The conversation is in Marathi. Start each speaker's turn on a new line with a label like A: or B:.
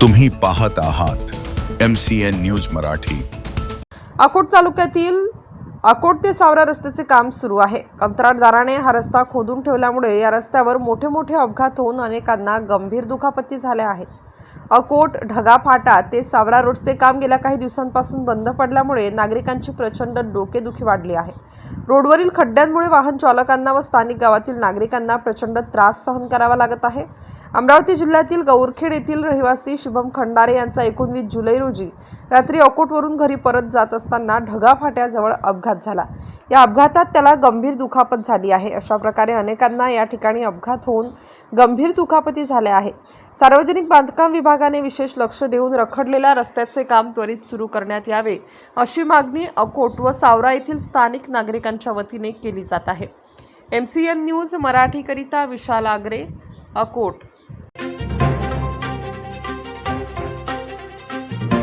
A: तुम्ही पाहत आहात M C N news Marathi.
B: Akot तालुक्यातील अकोट ते सावरा रस्त्याचे काम सुरू आहे. कंत्राटदाराने हा रस्ता खोदून ठेवल्यामुळे या रस्त्यावर मोठे मोठे अपघात होऊन अनेकांना गंभीर दुखापती झाल्या आहेत. अकोट ढगाफाटा ते सावरा रोडचे काम गेल्या काही दिवसांपासून बंद पडल्यामुळे नागरिकांची प्रचंड डोकेदुखी वाढली आहे. रोडवरील खड्ड्यांमुळे वाहन चालकांना व स्थानिक गावातील नागरिकांना प्रचंड त्रास सहन करावा लागत आहे. अमरावती जिल्ह्यातील गौरखेड येथील रहिवासी शुभम खंडारे यांचा एकोणवीस जुलै रोजी रात्री अकोटवरून घरी परत जात असताना ढगाफाट्याजवळ अपघात झाला. या अपघातात त्याला गंभीर दुखापत झाली आहे. अशा प्रकारे अनेकांना या ठिकाणी अपघात होऊन गंभीर दुखापती झाल्या आहेत. सार्वजनिक बांधकाम बांधकाम विभागाने विशेष लक्ष देऊन रखडलेल्या रस्त्याचे काम त्वरित सुरू करण्यात यावे अशी मागणी अकोट व सावरा येथील स्थानिक नागरिकांच्या वतीने केली जात आहे. एम सी एन न्यूज मराठीकरिता विशाल आगरे अकोट.